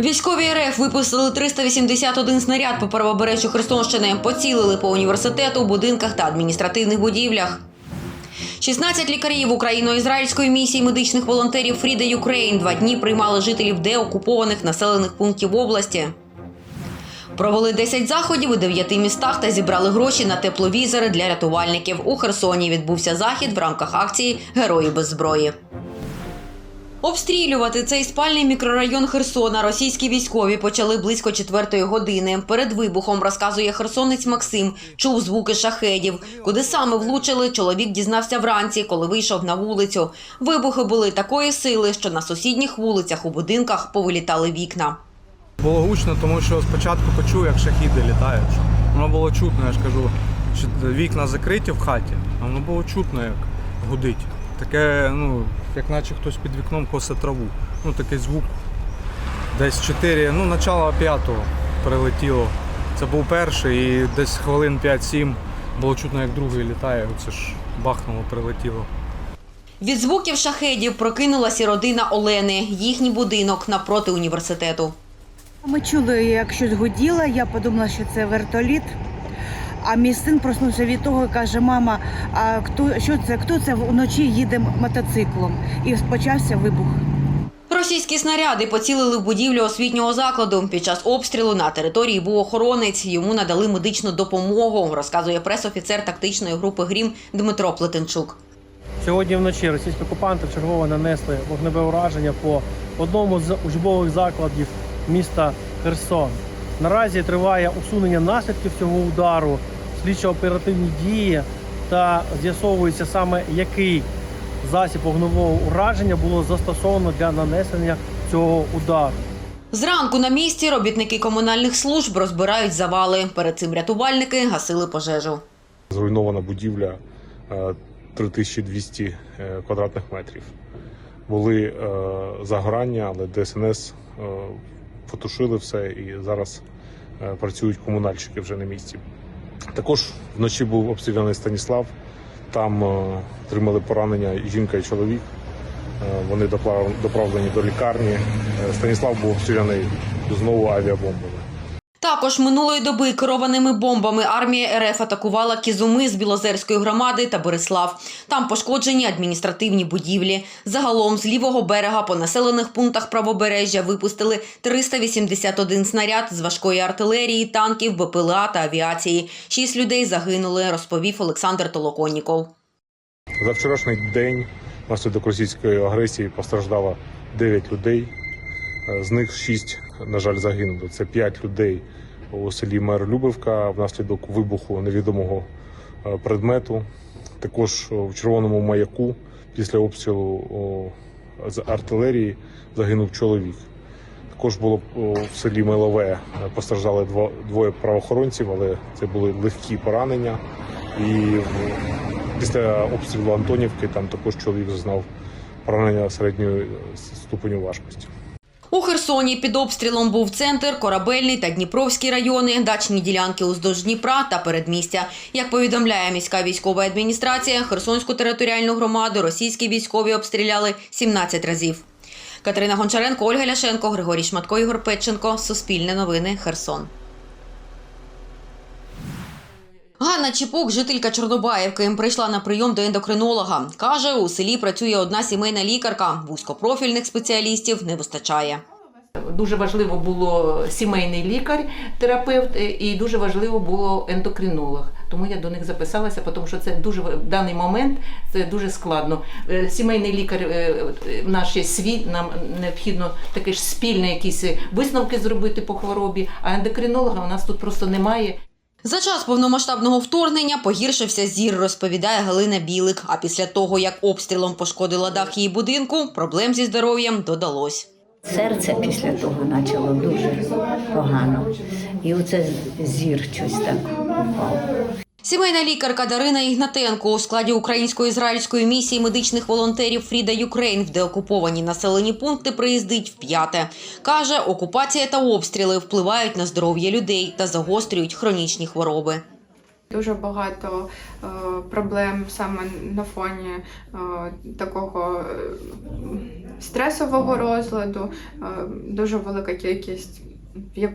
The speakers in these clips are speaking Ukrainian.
Військові РФ випустили 381 снаряд по правобережжю Херсонщини, поцілили по університету, будинках та адміністративних будівлях. 16 лікарів україно-ізраїльської місії медичних волонтерів Фріда Юкрейн два дні приймали жителів деокупованих населених пунктів області. Провели 10 заходів у 9 містах та зібрали гроші на тепловізори для рятувальників. У Херсоні відбувся захід в рамках акції Герої без зброї. Обстрілювати цей спальний мікрорайон Херсона російські військові почали близько четвертої години. Перед вибухом розказує херсонець Максим. Чув звуки шахедів. Куди саме влучили, чоловік дізнався вранці, коли вийшов на вулицю. Вибухи були такої сили, що на сусідніх вулицях у будинках повилітали вікна. Було гучно, тому що спочатку почув, як шахіди літають. Воно було чутно, я ж кажу, вікна закриті в хаті, а воно було чутно, як гудить. Таке, ну, як наче хтось під вікном косе траву. Ну, такий звук. Десь 4, ну, начало п'ятого прилетіло. Це був перший і десь хвилин 5-7 було чутно, як другий літає. Оце ж бахнуло, прилетіло. Від звуків шахедів прокинулася і родина Олени. Їхній будинок навпроти університету. Ми чули, як щось гуділо, я подумала, що це вертоліт. А мій син проснувся від того каже: мама, а хто що це? Хто це вночі їде мотоциклом? І почався вибух. Російські снаряди поцілили в будівлю освітнього закладу. Під час обстрілу на території був охоронець. Йому надали медичну допомогу, розказує пресофіцер тактичної групи Грім Дмитро Плетенчук. Сьогодні вночі російські окупанти вчергово нанесли вогневе ураження по одному з учбових закладів міста Херсон. Наразі триває усунення наслідків цього удару, слідчо-оперативні дії та з'ясовується саме який засіб вогневого ураження було застосовано для нанесення цього удару. Зранку на місці робітники комунальних служб розбирають завали. Перед цим рятувальники гасили пожежу. Зруйнована будівля е, 3200 е, квадратних метрів. Були е, загорання, але ДСНС е, потушили все і зараз е, працюють комунальщики вже на місці. Також вночі був обстріляний Станіслав. Там е, отримали поранення жінка і чоловік. Е, Вони доправлені до лікарні. Е, Станіслав був обстріляний знову авіабомбами. Також минулої доби керованими бомбами армія РФ атакувала Кізуми з Білозерської громади та Борислав. Там пошкоджені адміністративні будівлі. Загалом з лівого берега по населених пунктах правобережжя випустили 381 снаряд з важкої артилерії, танків, БПЛА та авіації. Шість людей загинули, розповів Олександр Толоконніков. За вчорашній день внаслідок російської агресії постраждало 9 людей. Е, З них 6, на жаль, загинули. Це 5 людей у селі Мерлюбівка внаслідок вибуху невідомого е, предмету. Також в червоному маяку після обстрілу з артилерії загинув чоловік. Також було в селі Милове е, постраждали дво- двоє правоохоронців, але це були легкі поранення. І після обстрілу Антонівки там також чоловік зазнав поранення середньої е, ступеню важкості. У Херсоні під обстрілом був центр, корабельний та Дніпровський райони, дачні ділянки уздовж Дніпра та передмістя. Як повідомляє міська військова адміністрація, Херсонську територіальну громаду російські військові обстріляли 17 разів. Катерина Гончаренко, Ольга Ляшенко, Григорій Шматко, Ігор Петченко. Суспільне новини. Херсон. Ганна Чіпук, жителька Чорнобаївки, прийшла на прийом до ендокринолога. Каже, у селі працює одна сімейна лікарка. Вузькопрофільних спеціалістів не вистачає. Дуже важливо було сімейний лікар, терапевт, і дуже важливо було ендокринолог. Тому я до них записалася, тому що це дуже в даний момент це дуже складно. Е, Сімейний лікар е, е, наш є свій, нам необхідно таке ж спільне якісь висновки зробити по хворобі, а ендокринолога у нас тут просто немає. За час повномасштабного вторгнення погіршився зір, розповідає Галина Білик. А після того, як обстрілом пошкодила дах її будинку, проблем зі здоров'ям додалось. Серце після того почало дуже погано. І оце зір щось так упав. Сімейна лікарка Дарина Ігнатенко у складі українсько-ізраїльської місії медичних волонтерів Фріда Юкрейн в деокуповані населені пункти приїздить вп'яте. Каже, окупація та обстріли впливають на здоров'я людей та загострюють хронічні хвороби. Дуже багато е, проблем саме на фоні е, такого е, стресового розладу, дуже велика кількість.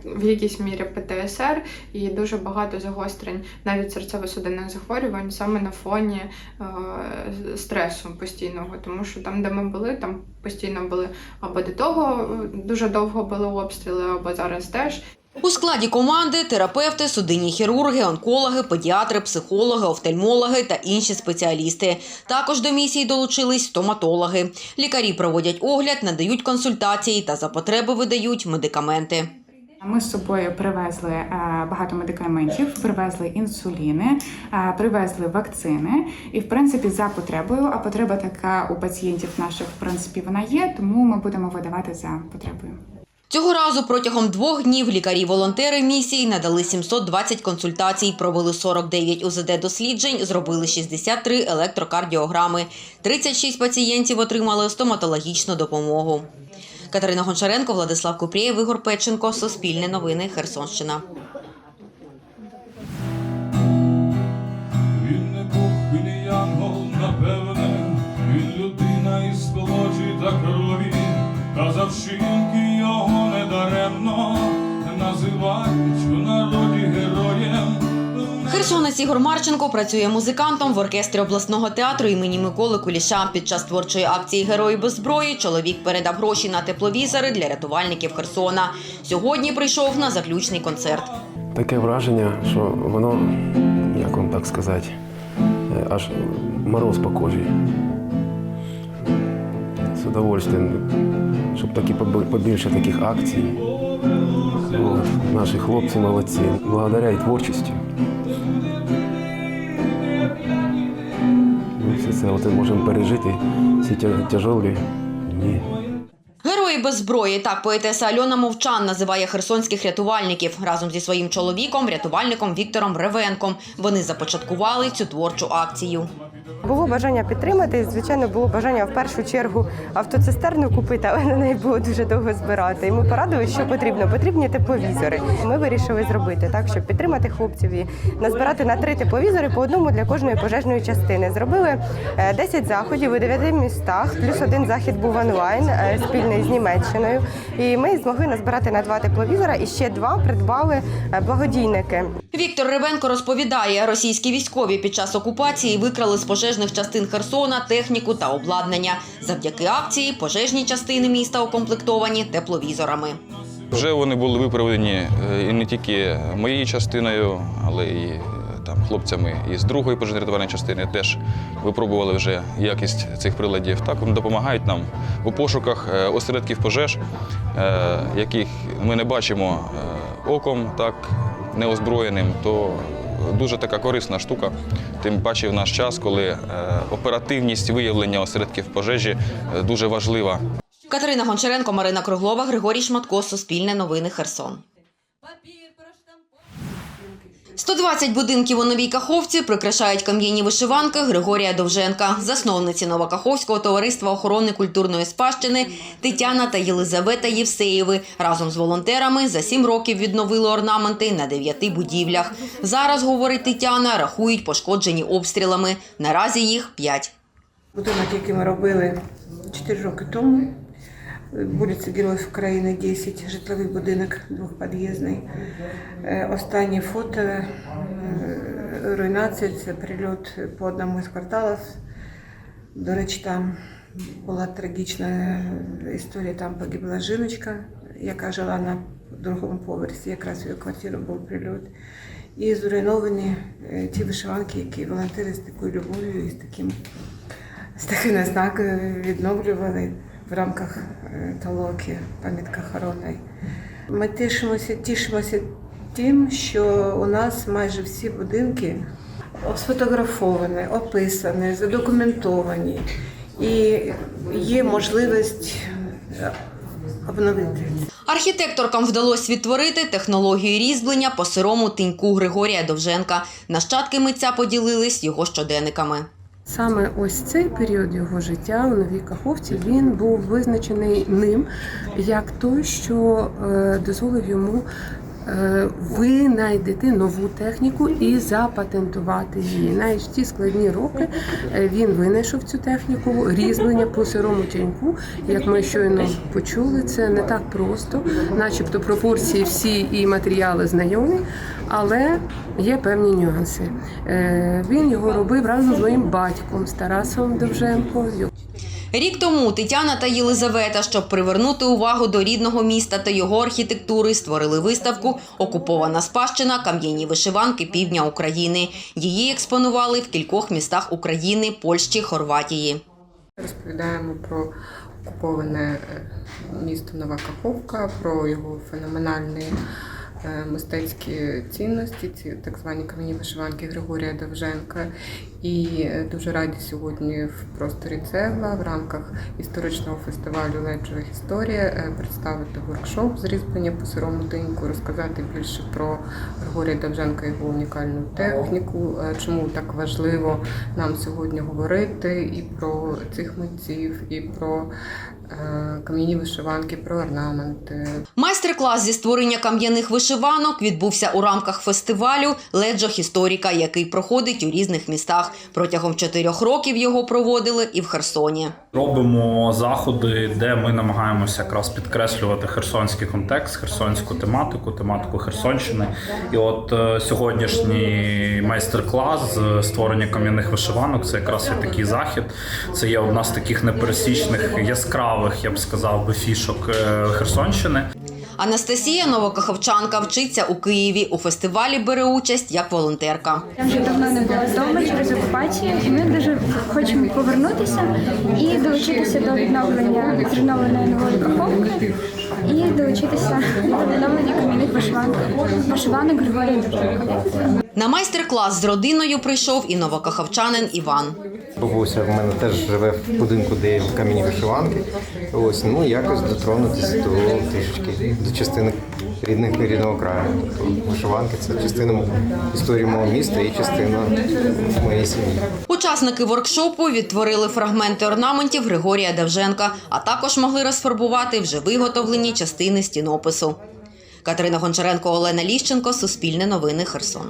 В якійсь мірі ПТСР і дуже багато загострень навіть серцево-судинних захворювань саме на фоні е, стресу постійного, тому що там, де ми були, там постійно були або до того е, дуже довго були обстріли, або зараз теж. У складі команди терапевти, судинні хірурги, онкологи, педіатри, психологи, офтальмологи та інші спеціалісти. Також до місії долучились стоматологи. Лікарі проводять огляд, надають консультації та за потреби видають медикаменти. Ми з собою привезли е, багато медикаментів, привезли інсуліни, е, привезли вакцини. І, в принципі, за потребою, а потреба така у пацієнтів наших, в принципі, вона є, тому ми будемо видавати за потребою. Цього разу протягом двох днів лікарі-волонтери місії надали 720 консультацій, провели 49 УЗД-досліджень, зробили 63 електрокардіограми. 36 пацієнтів отримали стоматологічну допомогу. Катерина Гончаренко, Владислав Купрієв, Ігор Печенко, Суспільне новини, Херсонщина. Він не був він напевне, він людина із плоті та крові, та завчинки його недаремно називають героєм. Херсонець Ігор Марченко працює музикантом в оркестрі обласного театру імені Миколи Куліша. Під час творчої акції Герої без зброї чоловік передав гроші на тепловізори для рятувальників Херсона. Сьогодні прийшов на заключний концерт. Таке враження, що воно, як вам так сказати, е, аж мороз по кожі. З удовольствием, щоб такі побільше таких акцій. Наші хлопці молодці, благодаря і творчості. Ми все це от можемо пережити все тяжелые. Герої без зброї так поетеса Альона Мовчан називає херсонських рятувальників разом зі своїм чоловіком, рятувальником Віктором Ревенком. Вони започаткували цю творчу акцію. Було бажання підтримати. Звичайно, було бажання в першу чергу автоцистерну купити, але на неї було дуже довго збирати. І ми порадили, що потрібно. Потрібні тепловізори. Ми вирішили зробити так, щоб підтримати хлопців і назбирати на три тепловізори по одному для кожної пожежної частини. Зробили е, 10 заходів у 9 містах, плюс один захід був онлайн е, з Німеччиною. І ми змогли назбирати на два тепловізора і ще два придбали е, благодійники. Віктор Ревенко розповідає, російські військові під час окупації викрали з пожежних частин Херсона техніку та обладнання. Завдяки акції пожежні частини міста укомплектовані тепловізорами. Вже вони були виправлені е, і не тільки моєю частиною, але і е, там хлопцями із другої пожежно-рятувальної частини теж випробували вже якість цих приладів. Так вони допомагають нам у пошуках е, осередків пожеж, е, яких ми не бачимо е, оком, так неозброєним. То дуже така корисна штука. Тим паче в наш час, коли оперативність виявлення осередків пожежі дуже важлива. Катерина Гончаренко, Марина Круглова, Григорій Шматко, Суспільне новини Херсон. 120 будинків у Новій Каховці прикрашають кам'яні вишиванки Григорія Довженка, засновниці Новокаховського товариства охорони культурної спадщини Тетяна та Єлизавета Євсеєви разом з волонтерами за сім років відновили орнаменти на дев'яти будівлях. Зараз, говорить Тетяна, рахують пошкоджені обстрілами. Наразі їх п'ять. Будинок, який ми робили 4 роки тому, вулиця Героїв України, 10, житловий будинок двохпід'їзний. Е, Останнє фото е, руйнація це прильот по одному з кварталів. До речі, там була трагічна історія, там погибла жіночка, яка жила на другому поверсі, якраз в її квартиру був прильот. І зруйновані е, ті вишиванки, які волонтери з такою любов'ю і з таким з такими знаками відновлювали в рамках е, толоки пам'ятка Хорони. Ми тішимося, тішимося тим, що у нас майже всі будинки сфотографовані, описані, задокументовані, і є можливість е, обновити. Архітекторкам вдалося відтворити технологію різьблення по сирому тиньку Григорія Довженка. Нащадки митця поділились його щоденниками. Саме ось цей період його життя у Новій Каховці він був визначений ним як той, що е, дозволив йому е, винайдити нову техніку і запатентувати її. Навіть ті складні роки е, він винайшов цю техніку різьблення по сирому тяньку. Як ми щойно почули, це не так просто, начебто пропорції всі і матеріали знайомі, але є певні нюанси. Е, Він його робив разом з моїм батьком з Тарасом Довженко. Рік тому Тетяна та Єлизавета, щоб привернути увагу до рідного міста та його архітектури, створили виставку Окупована спадщина кам'яні вишиванки півдня України. Її експонували в кількох містах України, Польщі, Хорватії. Розповідаємо про окуповане е, місто Нова Каховка, про його феноменальні е, мистецькі цінності, ці так звані кам'яні вишиванки Григорія Довженка. І е, дуже раді сьогодні в просторі цегла в рамках історичного фестивалю Леджова історія е, представити воркшоп з різьблення по сирому тиньку, розказати більше про Григорія Довженка, його унікальну техніку, е, чому так важливо нам сьогодні говорити і про цих митців, і про кам'яні вишиванки, про орнаменти. Майстер-клас зі створення кам'яних вишиванок відбувся у рамках фестивалю Леджох історика, який проходить у різних містах. Протягом чотирьох років його проводили і в Херсоні. Робимо заходи, де ми намагаємося якраз підкреслювати херсонський контекст, херсонську тематику, тематику Херсонщини. І от е, сьогоднішній майстер-клас з створення кам'яних вишиванок це якраз є такий захід. Це є одна з таких непересічних яскравих, я б сказав би, фішок е, Херсонщини. Анастасія Новокаховчанка вчиться у Києві. У фестивалі бере участь як волонтерка. Я вже давно не була вдома через окупацію, і ми дуже хочемо повернутися і долучитися до відновлення зруйнованої нової каховки і долучитися до відновлення кам'яних вишиванок, вишиванок Григорія На майстер-клас з родиною прийшов і новокаховчанин Іван. Бабуся в мене теж живе в будинку, де є кам'яні вишиванки. Ось ну якось дотронутися до трішечки до частини рідних рідного краю. Тобто вишиванки це частина історії мого міста і частина моєї сім'ї. Учасники воркшопу відтворили фрагменти орнаментів Григорія Довженка, а також могли розфарбувати вже виготовлені частини стінопису. Катерина Гончаренко, Олена Ліщенко, Суспільне новини, Херсон.